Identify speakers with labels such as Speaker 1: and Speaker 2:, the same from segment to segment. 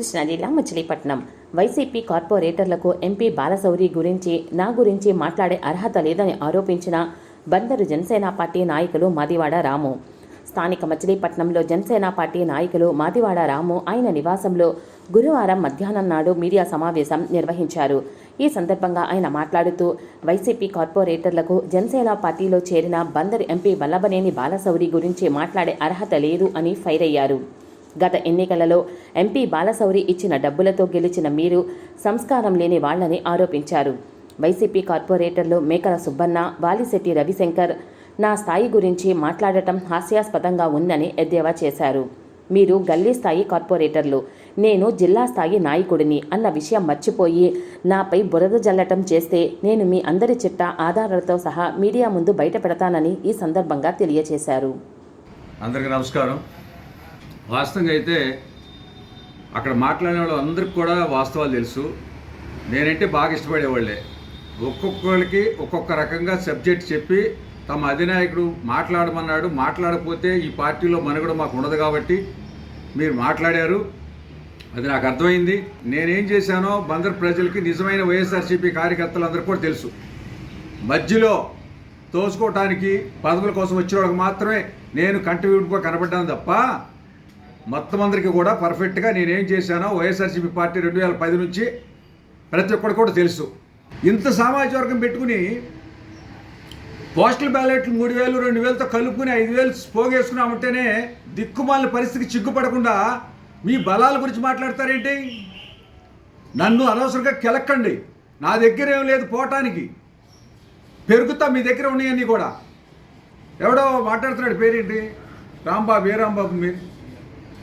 Speaker 1: కృష్ణలీల మచిలీపట్నం. వైసీపీ కార్పొరేటర్లకు ఎంపీ బాలశౌరి గురించి నా గురించి మాట్లాడే అర్హత లేదని ఆరోపించిన బందరు జనసేన పార్టీ నాయకులు మాదివాడ రాము. స్థానిక మచిలీపట్నంలో జనసేన పార్టీ నాయకులు మాదివాడ రాము ఆయన నివాసంలో గురువారం మధ్యాహ్నం నాడు మీడియా సమావేశం నిర్వహించారు. ఈ సందర్భంగా ఆయన మాట్లాడుతూ వైసీపీ కార్పొరేటర్లకు జనసేన పార్టీలో చేరిన బందరు ఎంపీ వల్లభనేని బాలశౌరి గురించి మాట్లాడే అర్హత లేదు అని ఫైర్ అయ్యారు. గత ఎన్నికలలో ఎంపీ బాలశౌరి ఇచ్చిన డబ్బులతో గెలిచిన మీరు సంస్కారం లేని వాళ్ళని ఆరోపించారు. వైసీపీ కార్పొరేటర్లు మేకల సుబ్బన్న వాలిశెట్టి రవిశంకర్ నా స్థాయి గురించి మాట్లాడటం హాస్యాస్పదంగా ఉందని ఎద్దేవా చేశారు. మీరు గల్లీ స్థాయి కార్పొరేటర్లు నేను జిల్లా స్థాయి నాయకుడిని అన్న విషయం మర్చిపోయి నాపై బురద జల్లటం చేస్తే నేను మీ అందరి చిట్ట ఆధారాలతో సహా మీడియా ముందు బయట పెడతానని ఈ సందర్భంగా తెలియజేశారు
Speaker 2: అందరికీ నమస్కారం. వాస్తవంగా అయితే అక్కడ మాట్లాడిన వాళ్ళు అందరికి కూడా వాస్తవాలు తెలుసు. నేనంటే బాగా ఇష్టపడేవాళ్ళే. ఒక్కొక్కరికి ఒక్కొక్క రకంగా సబ్జెక్ట్ చెప్పి తమ అధినాయకుడు మాట్లాడమన్నాడు మాట్లాడకపోతే ఈ పార్టీలో మనుగడ మాకు ఉండదు కాబట్టి మీరు మాట్లాడారు. అది నాకు అర్థమైంది. నేనేం చేశానో బందర్ ప్రజలకి నిజమైన వైఎస్ఆర్సీపీ కార్యకర్తలందరికీ కూడా తెలుసు. మధ్యలో తోసుకోవటానికి పదవుల కోసం వచ్చిన వాళ్ళకి మాత్రమే నేను కంటి విడిపో కనబడ్డాను తప్ప మొత్తం అందరికీ కూడా పర్ఫెక్ట్గా నేనేం చేశానో వైఎస్ఆర్సీపీ పార్టీ రెండు వేల పది నుంచి ప్రతి ఒక్కరు కూడా తెలుసు. ఇంత సామాజిక వర్గం పెట్టుకుని పోస్టల్ బ్యాలెట్లు మూడు వేలు రెండు వేలతో కలుపుకుని ఐదు వేలు పోగేసుకున్నామంటేనే దిక్కుమాలిన పరిస్థితికి చిక్కుపడకుండా మీ బలాల గురించి మాట్లాడతారేంటి? నన్ను అనవసరంగా కెలక్కండి. నా దగ్గర ఏం లేదు పోవటానికి. పెరుగుతా మీ దగ్గర ఉన్నాయన్నీ కూడా. ఎవడో మాట్లాడుతున్నాడు పేరేంటి? రాంబాబు ఏ రాంబాబు మీరు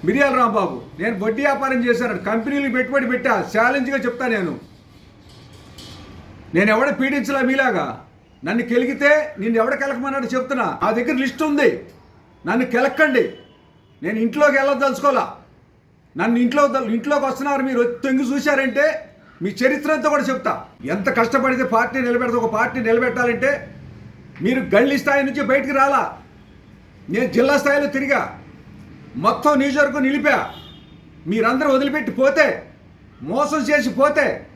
Speaker 2: మిరియాల రాంబాబు నేను వడ్డీ వ్యాపారం చేశాను కంపెనీలు పెట్టుబడి పెట్టా ఛాలెంజ్గా చెప్తా నేను. నేను ఎవడ పీడించలా మీలాగా? నన్ను కెలిగితే నిన్ను ఎవడ కెలకమన్నాడు చెప్తున్నా. నా దగ్గర లిస్ట్ ఉంది. నన్ను కెలక్కండి. నేను ఇంట్లోకి వెళ్ళదలుచుకోవాలా నన్ను ఇంట్లో ఇంట్లోకి వస్తున్నారు మీరు. తొంగి చూశారంటే మీ చరిత్ర అంతా కూడా చెప్తా. ఎంత కష్టపడితే పార్టీ నిలబెడతా ఒక పార్టీ నిలబెట్టాలంటే మీరు గళ్ళీ స్థాయి నుంచి బయటికి రాలా. నేను జిల్లా స్థాయిలో తిరిగా. మొత్తం నియోజకవర్గం నిలిపా. మీరందరూ వదిలిపెట్టి పోతే మోసం చేసి పోతే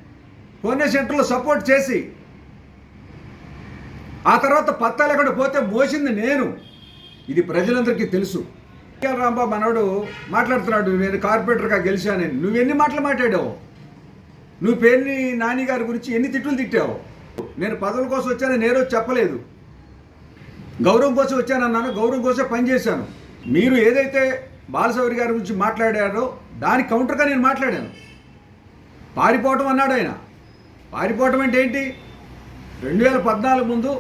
Speaker 2: కోనే సెంటర్లో సపోర్ట్ చేసి ఆ తర్వాత పత్తా లేకుండా పోతే మోసింది నేను. ఇది ప్రజలందరికీ తెలుసు. కేఎల్ రాంబాబు మనోడు మాట్లాడుతున్నాడు నేను కార్పొరేటర్గా గెలిచానని నువ్వు ఎన్ని మాటలు మాట్లాడావు? నువ్వు పేరుని నాని గారి గురించి ఎన్ని తిట్లు తిట్టావు? నేను పదవుల కోసం వచ్చానని నేను చెప్పలేదు. గౌరవం కోసం వచ్చానన్నాను గౌరవం కోసం పనిచేశాను. మీరు ఏదైతే బాలశౌరి గారి గురించి మాట్లాడారో దాని కౌంటర్గా నేను మాట్లాడాను. పారిపోవటం అన్నాడు ఆయన. పారిపోవటం అంటే ఏంటి? రెండు వేల పద్నాలుగు ముందు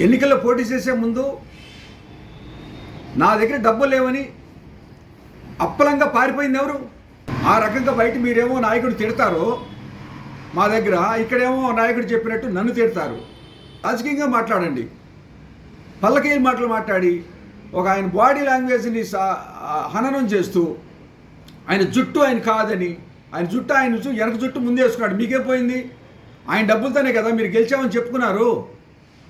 Speaker 2: ఎన్నికల్లో పోటీ చేసే ముందు నా దగ్గర డబ్బులు లేవని అప్పలంగా పారిపోయింది ఎవరు? ఆ రకంగా బయట మీరేమో నాయకుడు తిడతారు మా దగ్గర ఇక్కడేమో నాయకుడు చెప్పినట్టు నన్ను తిడతారు. రాజకీయంగా మాట్లాడండి. పల్లకీయ మాటలు మాట్లాడి ఒక ఆయన బాడీ లాంగ్వేజ్ని హననం చేస్తూ ఆయన జుట్టు ఆయన కాదని ఆయన జుట్టు ఆయన వెనక జుట్టు ముందే వేసుకున్నాడు. మీకే పోయింది? ఆయన డబ్బులతోనే కదా మీరు గెలిచామని చెప్పుకున్నారు.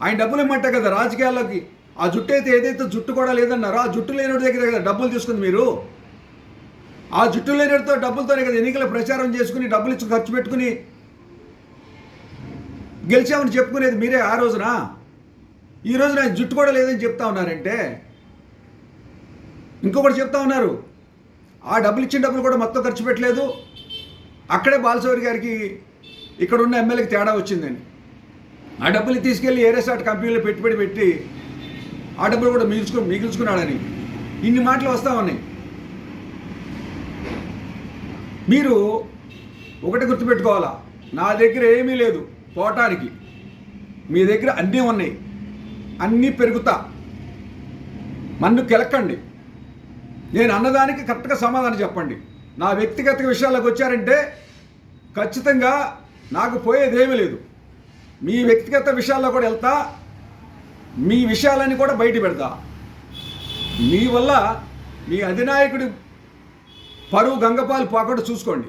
Speaker 2: ఆయన డబ్బులు ఇమ్మంట కదా రాజకీయాల్లోకి. ఆ జుట్టు అయితే ఏదైతే జుట్టు కూడా లేదన్నారో ఆ జుట్టు లేనివాడి దగ్గర కదా డబ్బులు తీసుకుంది మీరు. ఆ జుట్టు లేనితో డబ్బులతోనే కదా ఎన్నికల ప్రచారం చేసుకుని డబ్బులు ఇచ్చి ఖర్చు పెట్టుకుని గెలిచామని చెప్పుకునేది మీరే ఆ రోజున? ఈ రోజున ఆయన జుట్టు కూడా లేదని చెప్తా ఉన్నారంటే ఇంకొకటి చెప్తా ఉన్నారు. ఆ డబ్బులు ఇచ్చిన డబ్బులు కూడా మొత్తం ఖర్చు పెట్టలేదు. అక్కడే బాలసౌరి గారికి ఇక్కడ ఉన్న ఎమ్మెల్యేకి తేడా వచ్చిందని ఆ డబ్బులు తీసుకెళ్ళి ఏరేసాట్ కంపెనీలో పెట్టుబడి పెట్టి ఆ డబ్బులు కూడా మిగుల్చుకు మిగుల్చుకున్నాడని. ఇన్ని మాటలు వస్తా ఉన్నాయి. మీరు ఒకటి గుర్తుపెట్టుకోవాలా? నా దగ్గర ఏమీ లేదు పోవటానికి మీ దగ్గర అన్నీ ఉన్నాయి. అన్నీ పెరుగుతా. మన్ను కెలక్కండి. నేను అన్నదానికి కరెక్ట్గా సమాధానం చెప్పండి. నా వ్యక్తిగత విషయాలకు వచ్చారంటే ఖచ్చితంగా నాకు పోయేది ఏమీ లేదు. మీ వ్యక్తిగత విషయాల్లో కూడా వెళ్తా మీ విషయాలని కూడా బయట పెడతా. మీ వల్ల మీ అధినాయకుడి పరువు గంగపాలు పోకుండా చూసుకోండి.